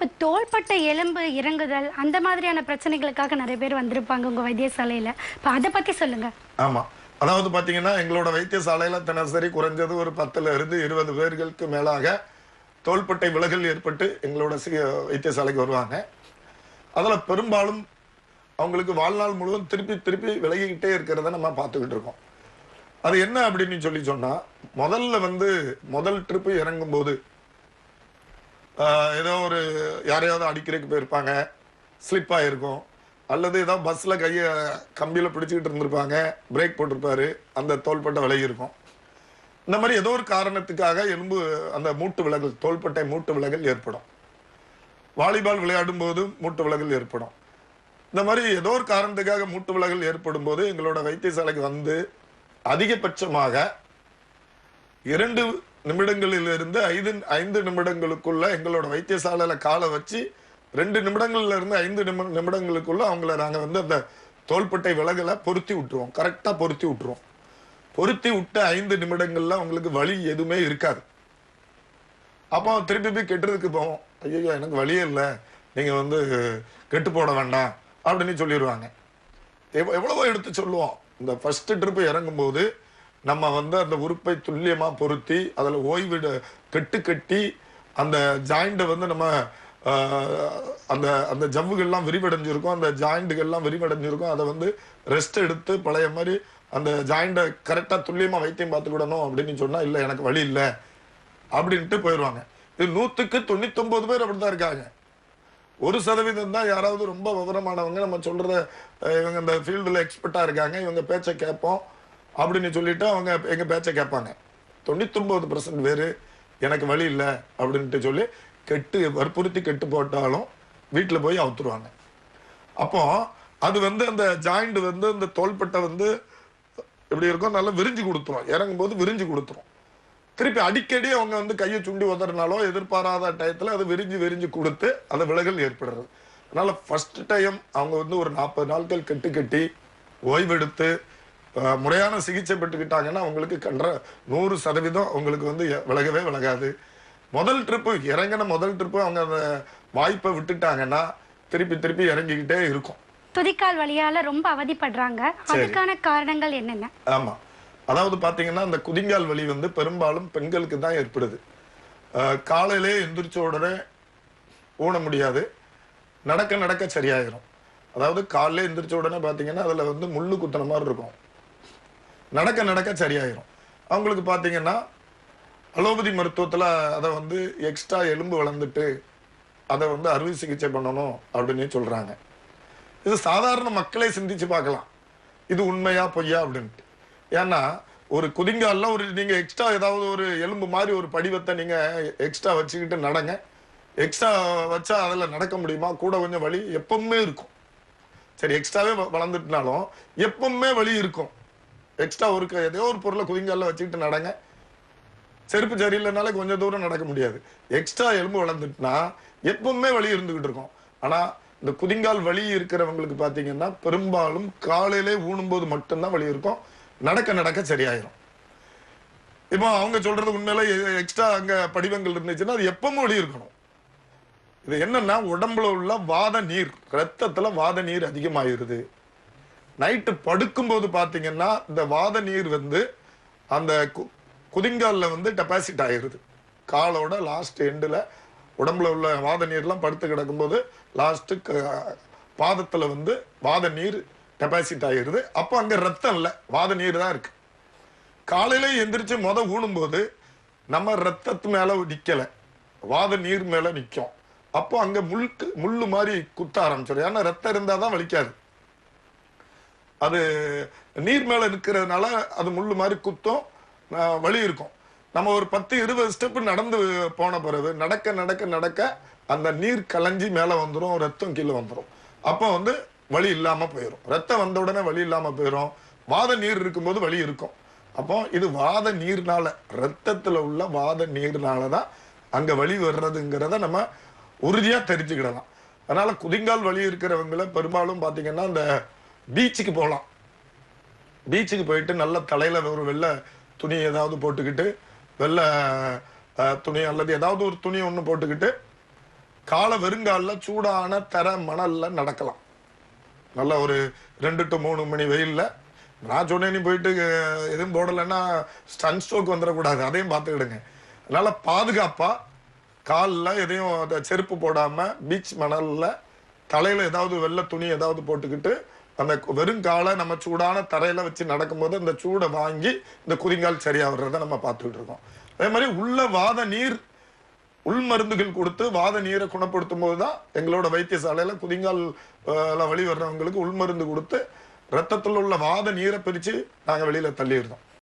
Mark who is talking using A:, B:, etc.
A: இப்போ தோள்பட்டை எலும்பு இறங்குதல் அந்த மாதிரியான பிரச்சனைகளுக்காக நிறைய பேர் வந்திருப்பாங்க உங்கள் வைத்தியசாலையில். இப்போ அதை பற்றி சொல்லுங்கள்
B: ஆமாம் அதாவது பார்த்தீங்கன்னா எங்களோட வைத்தியசாலையில் தினசரி குறைஞ்சது ஒரு பத்துல இருந்து இருபது பேர்களுக்கு மேலாக தோள்பட்டை விலகல் ஏற்பட்டு எங்களோட வைத்தியசாலைக்கு வருவாங்க. அதில் பெரும்பாலும் அவங்களுக்கு வாழ்நாள் முழுவதும் திருப்பி திருப்பி விலகிக்கிட்டே இருக்கிறத நம்ம பார்த்துக்கிட்டு இருக்கோம். அது என்ன அப்படின்னு சொல்லி சொன்னால் முதல்ல வந்து முதல் ட்ரிப்பு இறங்கும் போது ஏதோ ஒரு யாரையாவது அடிக்கிறதுக்கு போயிருப்பாங்க ஸ்லிப் ஆகிருக்கும் அல்லது ஏதோ பஸ்ஸில் கையை கம்பியில் பிடிச்சிக்கிட்டு இருந்திருப்பாங்க பிரேக் போட்டிருப்பாரு அந்த தோள்பட்டை விலகி இருக்கும். இந்த மாதிரி ஏதோ ஒரு காரணத்துக்காக எலும்பு அந்த மூட்டு விலகல் தோள்பட்டை மூட்டு விலகல் ஏற்படும். வாலிபால் விளையாடும் போது மூட்டு விலகல் ஏற்படும். இந்த மாதிரி ஏதோ ஒரு காரணத்துக்காக மூட்டு விலகல் ஏற்படும் போது எங்களோட வைத்தியசாலைக்கு வந்து அதிகபட்சமாக இரண்டு நிமிடங்களில் இருந்து ஐந்து ஐந்து நிமிடங்களுக்குள்ள எங்களோட வைத்தியசாலையில காலை வச்சு ரெண்டு நிமிடங்கள்ல இருந்து ஐந்து நிமி- நிமிடங்களுக்குள்ள அவங்கள நாங்கள் வந்து அந்த தோள்பட்டை விலகலை பொருத்தி விட்டுருவோம். கரெக்டாக பொருத்தி விட்டுருவோம். பொருத்தி விட்ட ஐந்து நிமிடங்கள்ல அவங்களுக்கு வழி எதுவுமே இருக்காது. அப்போ திருப்பி போய் கெட்டுறதுக்கு போவோம். ஐயோ எனக்கு வழியே இல்லை. நீங்கள் வந்து கெட்டு போட வேண்டாம் அப்படின்னு சொல்லிடுவாங்க எவ் எவ்வளவோ எடுத்து சொல்லுவோம். இந்த ஃபஸ்ட்டு ட்ரிப்பு இறங்கும்போது நம்ம வந்து அந்த உறுப்பை துல்லியமாக பொருத்தி அதில் ஓய்விட கெட்டு கட்டி அந்த ஜாயிண்ட்டை வந்து நம்ம அந்த அந்த ஜவ்வுகள்லாம் விரிவடைஞ்சிருக்கும் அந்த ஜாயிண்ட்டுகள்லாம் விரிவடைஞ்சிருக்கும். அதை வந்து ரெஸ்ட் எடுத்து பழைய மாதிரி அந்த ஜாயிண்டை கரெக்டாக துல்லியமாக வைத்தியம் பார்த்துக்கிடணும் அப்படின்னு சொன்னால் இல்லை எனக்கு வழி இல்லை. அப்படின்ட்டு போயிடுவாங்க இது நூற்றுக்கு தொண்ணூத்தொம்பது பேர் அப்படித்தான் இருக்காங்க. ஒரு சதவீதம் தான் யாராவது ரொம்ப விவரமானவங்க. நம்ம சொல்கிற இவங்க இந்த ஃபீல்டில் எக்ஸ்பர்ட்டாக இருக்காங்க. இவங்க பேச்சை கேட்போம். அப்படின்னு சொல்லிட்டு அவங்க எங்க பேச்சை கேட்பாங்க. தொண்ணூத்தொன்பது பர்சன்ட் பேரு எனக்கு வழி இல்லை அப்படின்ட்டு சொல்லி கெட்டு வற்புறுத்தி கெட்டு போட்டாலும் வீட்டில் போய் அவுத்துருவாங்க. அப்போ அது வந்து அந்த ஜாயிண்ட் வந்து அந்த தோள்பட்டை வந்து எப்படி இருக்கும் நல்லா விரிஞ்சு கொடுத்துரும். இறங்கும் போது விரிஞ்சு கொடுத்துரும். திருப்பி அடிக்கடி அவங்க வந்து கையை சுண்டி உதறினாலோ எதிர்பாராத டயத்தில் அது விரிஞ்சு விரிஞ்சு கொடுத்து அந்த விலகல் ஏற்படுறது. அதனால ஃபர்ஸ்ட் டைம் அவங்க வந்து ஒரு நாற்பது நாட்கள் கெட்டு கட்டி ஓய்வெடுத்து முறையான சிகிச்சை பெற்றுக்கிட்டாங்கன்னா அவங்களுக்கு கன்ற நூறு சதவீதம் அவங்களுக்கு வந்து விலகவே விலகாது. முதல் ட்ரிப்பு இறங்கின முதல் ட்ரிப்பு அவங்க அந்த வாய்ப்பை விட்டுட்டாங்கன்னா திருப்பி திருப்பி இறங்கிக்கிட்டே இருக்கும்.
A: துதிக்கால் வழியால ரொம்ப அவதிப்படுறாங்க. அதுக்கான காரணங்கள் என்னென்ன?
B: ஆமா. அதாவது பாத்தீங்கன்னா அந்த குதிங்கால் வலி வந்து பெரும்பாலும் பெண்களுக்கு தான் ஏற்படுது. காலையிலே எந்திரிச்ச உடனே ஊன முடியாது. நடக்க நடக்க சரியாயிரும். அதாவது காலையில எந்திரிச்ச உடனே பாத்தீங்கன்னா அதுல வந்து முள்ளு குத்துன மாதிரி இருக்கும். நடக்க நடக்க சரியாயிரும். அவங்களுக்கு பார்த்தீங்கன்னா அலோபதி மருத்துவத்தில் அதை வந்து எக்ஸ்ட்ரா எலும்பு வளர்ந்துட்டு அதை வந்து அறுவை சிகிச்சை பண்ணணும் அப்படின்னு சொல்கிறாங்க இது சாதாரண மக்களே சிந்திச்சு பார்க்கலாம். இது உண்மையா பொய்யா அப்படின்ட்டு. ஏன்னா ஒரு குதிங்கால்ல ஒரு நீங்க எக்ஸ்ட்ரா ஏதாவது ஒரு எலும்பு மாதிரி ஒரு படிவத்தை நீங்க எக்ஸ்ட்ரா வச்சுக்கிட்டு நடங்க. எக்ஸ்ட்ரா வச்சா அதில் நடக்க முடியுமா? கூட கொஞ்சம் வலி எப்பவுமே இருக்கும். சரி எக்ஸ்ட்ராவே வளர்ந்துட்டுனாலும் எப்பவுமே வலி இருக்கும். எக்ஸ்ட்ரா ஒரு க- ஏதோ ஒரு பொருளை குதிங்கால்ல வச்சுக்கிட்டு நடங்க. செருப்பு சரியில்லைனால கொஞ்சம் தூரம் நடக்க முடியாது. எக்ஸ்ட்ரா எலும்பு வளர்ந்துட்டுனா எப்பவுமே வலி இருந்துகிட்டு இருக்கும். ஆனா இந்த குதிங்கால் வலி இருக்கிறவங்களுக்கு பார்த்தீங்கன்னா பெரும்பாலும் காலையிலே ஊனும்போது மட்டும்தான் வலி இருக்கும். நடக்க நடக்க சரியாயிரும். இப்போ அவங்க சொல்றது உண்மையில எக்ஸ்ட்ரா அங்க படிவங்கள் இருந்துச்சுன்னா அது எப்பவும் வலி இருக்கணும். இது என்னன்னா உடம்புல உள்ள வாத நீர் ரத்தத்துல வாத நீர் அதிகமாயிருது. நைட்டு படுக்கும்போது பார்த்தீங்கன்னா இந்த வாத நீர் வந்து அந்த கு- குதிங்காலில் வந்து டெபாசிட் ஆயிடுது காலோட லாஸ்ட் எண்டில் உடம்புல உள்ள வாத நீர்லாம் படுத்து கிடக்கும்போது லாஸ்ட்டு பாதத்தில் வந்து வாத நீர் டெபாசிட் ஆயிருது. அப்போ அங்கே ரத்தம் இல்லை. வாத நீர் தான் இருக்கு. காலையில எந்திரிச்சு மொத ஊனும்போது நம்ம ரத்தத்து மேலே நிற்கலை வாத நீர் மேலே நிற்கும் அப்போ அங்கே முள்க்கு முள்ளு மாதிரி குத்த ஆரம்பிச்சிடும் ஏன்னா ரத்தம் இருந்தால் தான் வலிக்காது. அது நீர் மேல நிற்கிறதுனால அது முள்ளு மாதிரி குத்தும் வழி இருக்கும். நம்ம ஒரு பத்து இருபது ஸ்டெப் நடந்து போன பிறகு நடக்க நடக்க நடக்க அந்த நீர் கலைஞ்சி மேல வந்துடும் ரத்தம் கீழே வந்துடும் அப்போ வந்து வழி இல்லாம போயிடும் ரத்தம் வந்த உடனே வழி இல்லாம போயிடும் வாத நீர் இருக்கும்போது வழி இருக்கும். அப்போ இது வாத நீர்னால ரத்தத்துல உள்ள வாத நீர்னால தான் அங்க வழி வர்றதுங்கிறத நம்ம உறுதியா தெரிஞ்சுக்கிடலாம். அதனால குதிங்கால் வலி இருக்கிறவங்கள பெரும்பாலும் பாத்தீங்கன்னா அந்த பீச்சுக்கு போகலாம். பீச்சுக்கு போயிட்டு நல்ல தலையில் ஒரு வெள்ளை துணி ஏதாவது போட்டுக்கிட்டு வெள்ளை துணி அல்லது ஏதாவது ஒரு துணி ஒன்று போட்டுக்கிட்டு காலை வெறுங்காலில் சூடான தர மணலில் நடக்கலாம். நல்ல ஒரு ரெண்டு டு மூணு மணி வெயில்ல. நான் சொன்னேன் நீ போயிட்டு எதுவும் போடலைன்னா ஸ்டன் ஸ்ட்ரோக் வந்துடக்கூடாது. அதையும் பார்த்துக்கிடுங்க. அதனால் பாதுகாப்பாக காலில் எதையும் அதை செருப்பு போடாமல் பீச் மணலில் தலையில் ஏதாவது வெள்ளை துணி ஏதாவது போட்டுக்கிட்டு அந்த வெறும் காலை நம்ம சூடான தரையில வச்சு நடக்கும்போது அந்த சூடை வாங்கி இந்த குதிங்கால் சரியாகிறத வர்றதை நம்ம பார்த்துக்கிட்டு இருக்கோம். அதே மாதிரி உள்ள வாத நீர் உள் மருந்துகள் கொடுத்து வாத நீரை குணப்படுத்தும் போது தான் எங்களோட வைத்தியசாலையில் குதிங்கால் வழி வர்றவங்களுக்கு உள் மருந்து கொடுத்து ரத்தத்தில் உள்ள வாத நீரை பிரித்து நாங்கள் வெளியில் தள்ளிடுறோம்